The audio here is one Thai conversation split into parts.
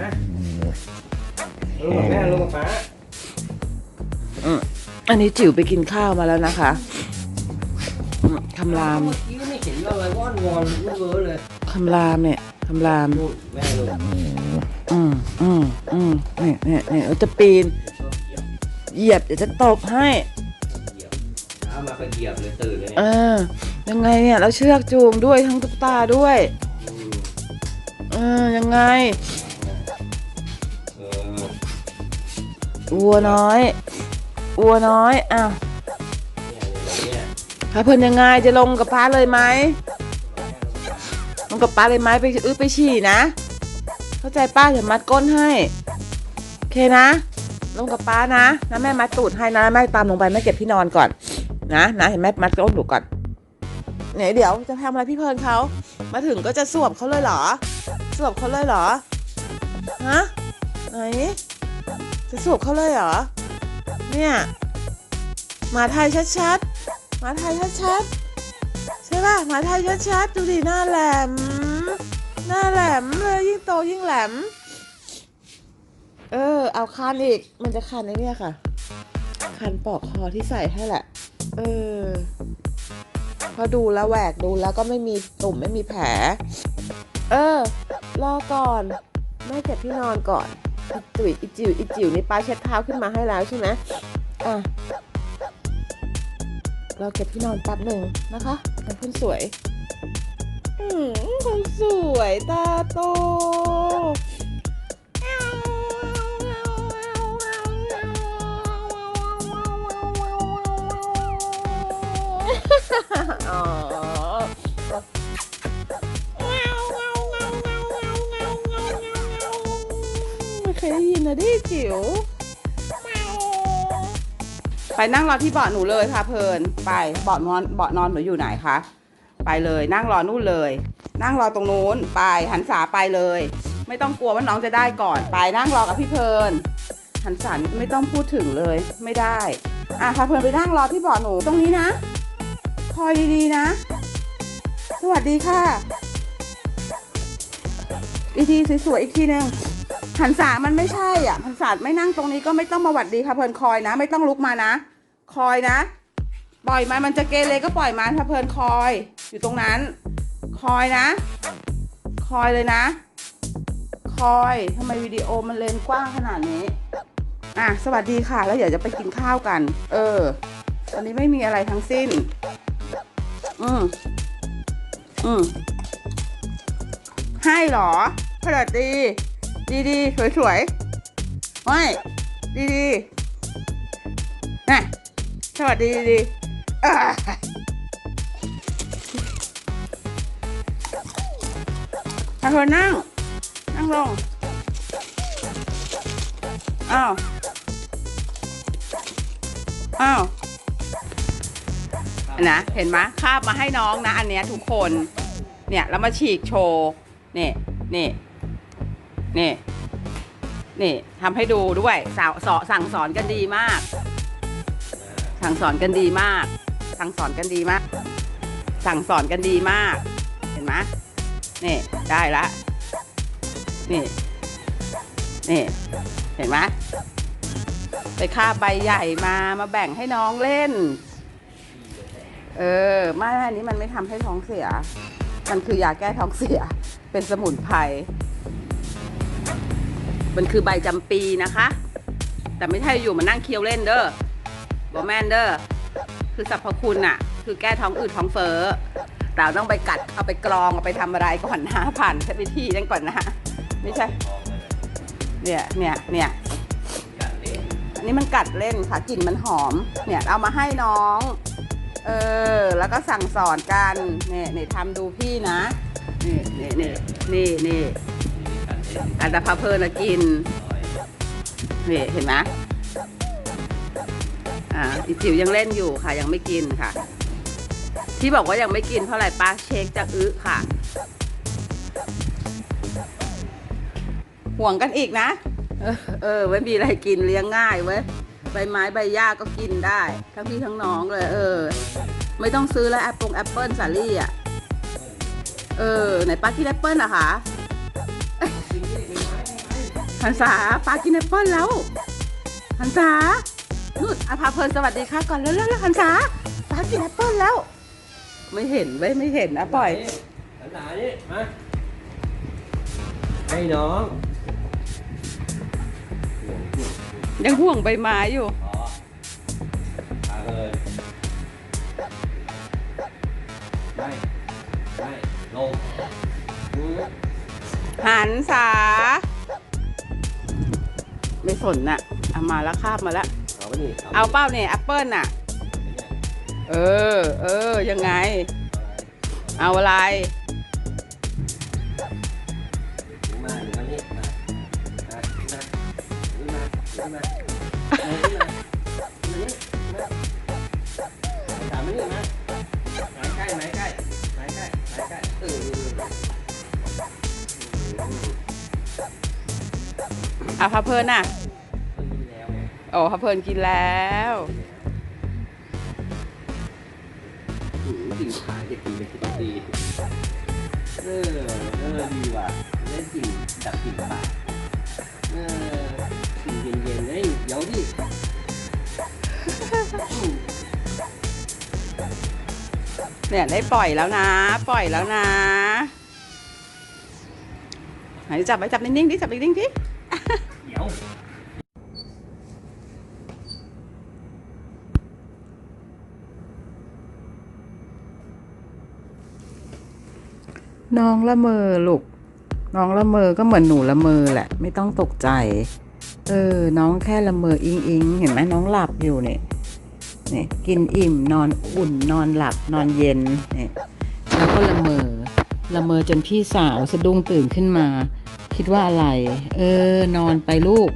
ฮะลุงกับแม่ลุงกับป้าอืมอันนี้จิ๋วไปกินข้าวมาแล้วนะคะอืมคำรามเมื่อกี้ไม่เห็นเลยว่อนวอนวุ่นเวอร์เลยคำรามเนี่ยคำรามนู่นแม่ลุงอืมอืมอืมเนี่ยเนี่ยเนี่ยเราจะปีน เหยียบเหยียบเดี๋ยวจะตบให้เหยียบเช้ามาก็เหยียบเลยตื่นเลยเอเนี่ยอยังไงเนี่ยเราเชือกจูงด้วยทั้งตุ๊กตาด้วยมเออยังไง วัวน้อย วัวน้อยอ้าวเนี่ยเนี่ยพาเพิ่นยังไงจะลงกับป้าเลยไหมลงกับป้าเลยไหมไปอื้อไปฉี่นะ เข้าใจป้าเดี๋ยวมัดก้นให้โอเคนะ ลงกับป้านะนะแม่มัดตูดให้นะแม่ตามลงไปแม่เก็บที่นอนก่อน นะนะเห็นแม่มัดก้นหนูก่อนเนี่ยเดี๋ยวจะทำอะไรพี่เพลินเขามาถึงก็จะสวบเขาเลยเหรอ สวบเขาเลยเหรอฮะไหน จะสวบเขาเลยเหรอ เนี่ย หมาไทยชัดๆ หมาไทยชัดๆ ใช่ป่ะ หมาไทยชัดๆ ดูดิหน้าแหลม หน้าแหลมเลยยิ่งโตยิ่งแหลม เออ เอาคันอีก มันจะคันไอ้เนี่ยค่ะคันปอกคอที่ใส่ให้แหละ เออ พอดูแล้วแหวกดูแล้วก็ไม่มีตุ่มไม่มีแผล เออ รอก่อน แม่เก็บที่นอนก่อน อีตุ๋ยอีจิ๋วอีจิ๋วนี่ป้าเช็ดเท้าขึ้นมาให้แล้วใช่ไหมอะเราเก็บที่นอนแป๊บหนึ่งนะคะเป็นคนสวย อืมคนสวยตาโตอ๋อ เคยได้ยินนะดิจิ๋ว ไปนั่งรอที่เบาะหนูเลยค่ะเพลิน ไปเบาะนอนเบาะนอนหนูอยู่ไหนคะ ไปเลยนั่งรอนู่นเลย นั่งรอตรงนู้นไปหันษาไปเลย ไม่ต้องกลัวว่าน้องจะได้ก่อน ไปนั่งรอกับพี่เพลิน หันษาไม่ต้องพูดถึงเลย ไม่ได้ อะพาเพลินไปนั่งรอที่เบาะหนูตรงนี้นะ คอยดีๆนะ สวัสดีค่ะอีกทีสวยๆอีกทีหนึ่ง หันษามันไม่ใช่อะหันษาไม่นั่งตรงนี้ก็ไม่ต้องมาหวัดดีค่ะเพลินคอยนะ ไม่ต้องลุกมานะ คอยนะ ปล่อยมันมันจะเกเรก็ปล่อยมันถ้าเพลินคอย อยู่ตรงนั้น คอยนะ คอยเลยนะ คอยทำไมวิดีโอมันเลนกว้างขนาดนี้อะสวัสดีค่ะ แล้วเดี๋ยวจะไปกินข้าวกัน เออตอนนี้ไม่มีอะไรทั้งสิ้น อืมอืมให้เหรอขนาด ดีดีสวยสวยๆไม่ดีดีๆน่ะสวัสดีดีดีอาถ้าเธอนั่ง นั่งลง อ้าว อ้าวนะเห็นไหมคาบมาให้น้องนะ อันเนี้ยทุกคน เนี่ย แล้วมาฉีกโชว์ เนี่ย เนี่ย นี่ นี่ทำให้ดูด้วยสาวสอสั่งสอนกันดีมาก สั่งสอนกันดีมาก สั่งสอนกันดีมาก สั่งสอนกันดีมาก เห็นไหมนี่ได้ละนี่นี่เห็นไหมไปคาบใบใหญ่มามาแบ่งให้น้องเล่น เออไม่อันนี้มันไม่ทำให้ท้องเสีย มันคือยาแก้ท้องเสีย เป็นสมุนไพร มันคือใบจำปีนะคะ แต่ไม่ใช่อยู่มานั่งเคี้ยวเล่นเด้อบอแมนเด้อคือสรรพคุณอะคือแก้ท้องอืดท้องเฟ้อแต่เราต้องไปกัดเอาไปกรองเอาไปทำอะไรก่อนนะผ่านวิธีนั่นก่อนนะไม่ใช่เนี่ยเนี่ยเนี่ยอันนี้มันกัดเล่นค่ะกลิ่นมันหอม เนี่ยเอามาให้น้อง เออ แล้วก็สั่งสอนกันเนี่ยเนี่ยทำดูพี่นะ นี่นี่นี่นี่นี่ อันดาพาเพลินกินนี่เห็นไหมอ่าอีจิ๋วยังเล่นอยู่ค่ะ ยังไม่กินค่ะ ที่บอกว่ายังไม่กินเพราะอะไรป้าเช็คจะอึค่ะ ห่วงกันอีกนะ เออเออไม่มีอะไรกินเลี้ยงง่ายเว้ยใบไม้ใบหญ้าก็กินได้ ทั้งพี่ทั้งน้องเลย เออ ไม่ต้องซื้อแล้วแอปเปิลแอปเปิลสาลี่อะ เออ ไหนป้ากินแอปเปิลอะคะ หันษาปลากินแอปเปิ้ลแล้วหันษานู่นอาพาเพลินสวัสดีค่ะก่อนเร็วๆๆหันษาปลากินแอปเปิ้ลแล้ว ไม่เห็นไว้ยไม่เห็นนะปล่อยหันหน้านี่มาให้น้องยังห่วงใบไม้อยู่พอพาเลยไม่ไม่ลงมือหันษาไม่ สนน่ะเอามาแล้วคาบมาแล้วเอาไปนี่เอาเป้าเนี่ยแอปเปิ้ลน่ะ เออ เออ ยังไง เอาอะไร มาหรือมานี่มามามานี่มานี่มาเอานี่มานี่มาตามมานี่มาหมายใกล้หมายใกล้หมายใกล้หมายใกล้เออ เอาพาเพลินน่ะมันมีแล้วไง โอ้พาเพลินกินแล้วหืมกลิ่นขายจะกินเป็นสิบปีเออเออดีว่ะได้กลิ่นดับกลิ่นปากเออกลิ่นเย็นๆเฮ้ยเดี๋ยวดิเนี่ยได้ปล่อยแล้วนะ ปล่อยแล้วนะไหนจับไว้จับนิ่งๆดิจับนิ่งๆดิ เดี๋ยว น้องละเมอลูกน้องละเมอก็เหมือนหนูละเมอแหละ ไม่ต้องตกใจ เออ น้องแค่ละเมออิงอิงเห็นไหมน้องหลับอยู่เนี่ยเนี่ยกินอิ่มนอนอุ่นนอนหลับนอนเย็นเนี่ยแล้วก็ละเมอละเมอจนพี่สาวสะดุ้งตื่นขึ้นมา คิดว่าอะไร เออ นอนไปลูก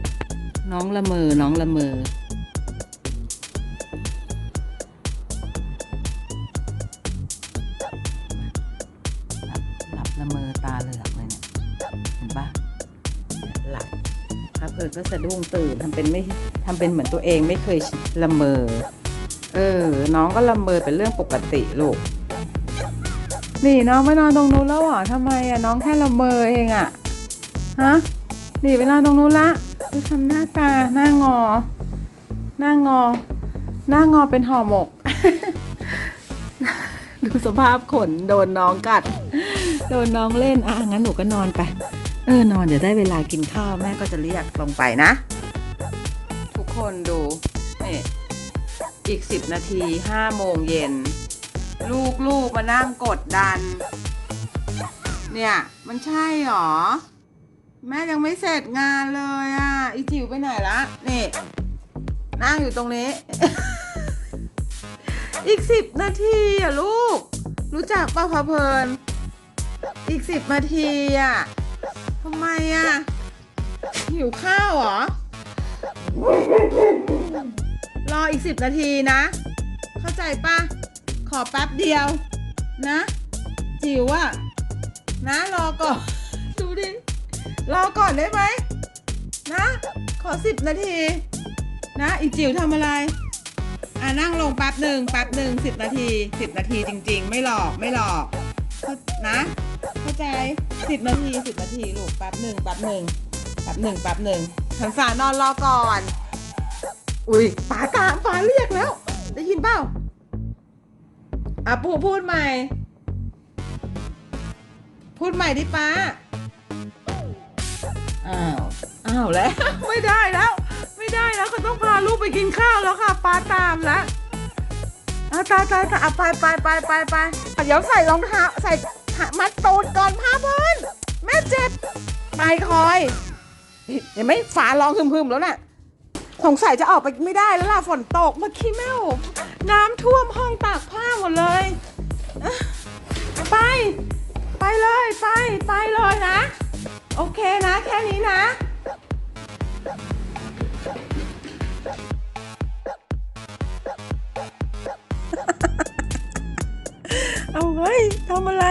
น้องละเมอน้องละเมอ เพลินก็สะดุ้งตื่นทำเป็นไม่ทำเป็นเหมือนตัวเองไม่เคยละเมอ เออ น้องก็ละเมอเป็นเรื่องปกติลูก นี่น้องไปนอนตรงนู้นแล้วเหรอทำไมอะน้องแค่ละเมอเองอะ ฮะ นี่ไปนอนตรงนู้นละดูทำหน้าตาหน้างอ หน้างอ หน้างอเป็นห่อหมก ดูสภาพขนโดนน้องกัด โดนน้องเล่นอะงั้นหนูก็นอนไป เออนอนเดี๋ยวได้เวลากินข้าวแม่ก็จะเรียกลงไปนะ ทุกคนดูนี่อีกสิบนาทีห้าโมงเย็น ลูกลูกมานั่งกดดัน เนี่ย มันใช่หรอ แม่ยังไม่เสร็จงานเลยอะ อีจิ๋วไปไหนละนี่ นั่งอยู่ตรงนี้ อีกสิบนาทีอะลูก รู้จักป่ะพะเพลิน อีกสิบนาทีอะ ทำไมอะ หิวข้าวเหรอ รออีกสิบนาทีนะ เข้าใจปะขอแป๊บเดียว นะ จิ๋วอะนะ รอก่อน ดูดิ รอก่อนได้ไหม นะ ขอสิบนาที นะ อีจิ๋วทำอะไรอะนั่งลงแป๊บหนึ่งแป๊บหนึ่งสิบนาทีสิบนาทีจริง ๆ ไม่หลอกไม่หลอกนะ เข้าใจสิบนาทีสิบนาทีลูกแป๊บหนึ่งแป๊บหนึ่งแป๊บหนึ่งแป๊บหนึ่งทันสานอนรอก่อน อุ้ยป๋าตามป๋าเรียกแล้ว ได้ยินเปล่าอะปูพูดใหม่ พูดใหม่ดิป้าอ้าวอ้าวแล้ว ไม่ได้แล้ว ไม่ได้แล้วเขาต้องพาลูกไปกินข้าวแล้วค่ะป้าตามแล้วเอาตายตายตายเอาไปไปไปไปไปอะเดี๋ยวใส่รองเท้าใส่ มัดตูดก่อนพาเพิ่นแม่เจ็บไปคอยเห็นไหมฝาร้องหึมๆแล้วน่ะสงสัยจะออกไปไม่ได้แล้วล่ะฝนตกมาขี้แมวน้ำท่วมห้องตากผ้าหมดเลย ไป ไปเลย ไป ไปเลยนะ โอเคนะ แค่นี้นะ ฮ้ยทำอะไร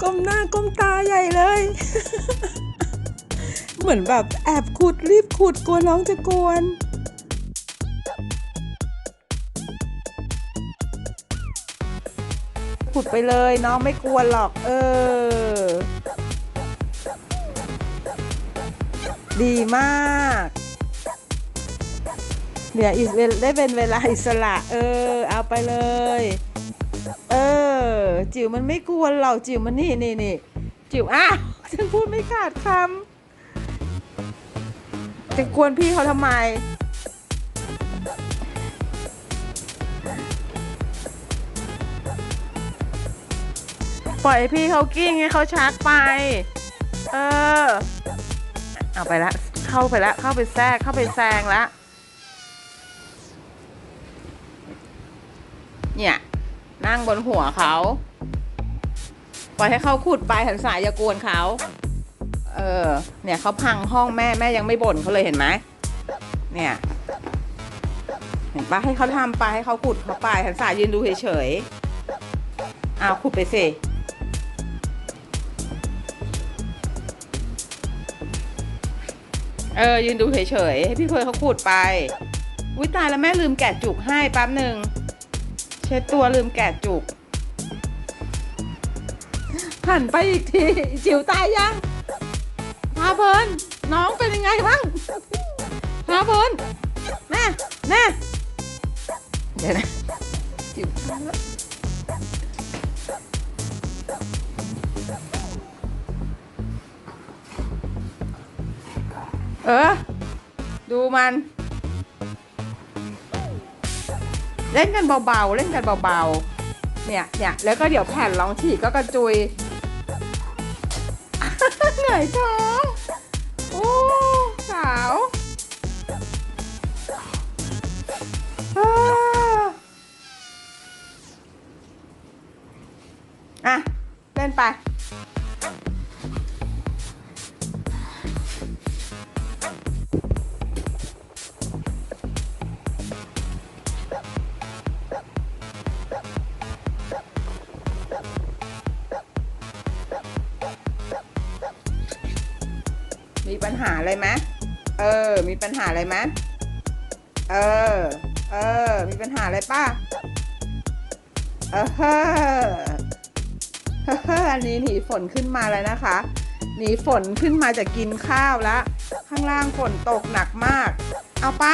ก้มหน้าก้มตาใหญ่เลย เหมือนแบบแอบขุดรีบขุดกลัวน้องจะกวนขุดไปเลยน้องไม่กวนหรอก เออ ดีมากเดี๋ยวอีกได้เป็นเวลาอิสระ เออ เอาไปเลย จิ๋วมันไม่กวนเราจิ๋วมันนี่นี่นี่จิ๋วอ้าวฉันพูดไม่ขาดคำจะกวนพี่เขาทำไมปล่อยพี่เขากิ้งให้เขาชักไป เออ เอาไปละ เข้าไปละ เข้าไปแทรก เข้าไปแซงละ เนี่ย นั่งบนหัวเขา ปล่อยให้เขาขุดไปหันสายอย่ากวนเขา เออ เนี่ยเขาพังห้องแม่แม่ยังไม่บ่นเขาเลยเห็นไหม เนี่ย เห็นปะให้เขาทำไปให้เขาขุดเขาไปหันสายยืนดูเฉยๆเอาขุดไปสิเออยืนดูเฉยๆให้พี่เพิร์ลเขาขุดไปอุ้ยตายแล้วแม่ลืมแกะจุกให้แป๊บหนึ่ง เช็ดตัวลืมแกะจุกหันไปอีกทีจิ๋วตายยังพาเพลินน้องเป็นยังไงบ้างพาเพลินแม่แม่เดี๋ยวนะจิ๋วตายแล้วเออ ดูมัน เล่นกันเบาๆ เล่นกันเบาๆ เนี่ยเนี่ยแล้วก็เดี๋ยวแผ่นรองฉีกก็กระจุยเหนื่อยท้องโอ้สาวอ่าอะเล่นไป มีปัญหาอะไรไหมเออ มีปัญหาอะไรไหมเออ เออ มีปัญหาอะไรป้าเออเฮ้ออันนี้หนีฝนขึ้นมาแล้วนะคะ หนีฝนขึ้นมาจากกินข้าวแล้ว ข้างล่างฝนตกหนักมาก เอาไป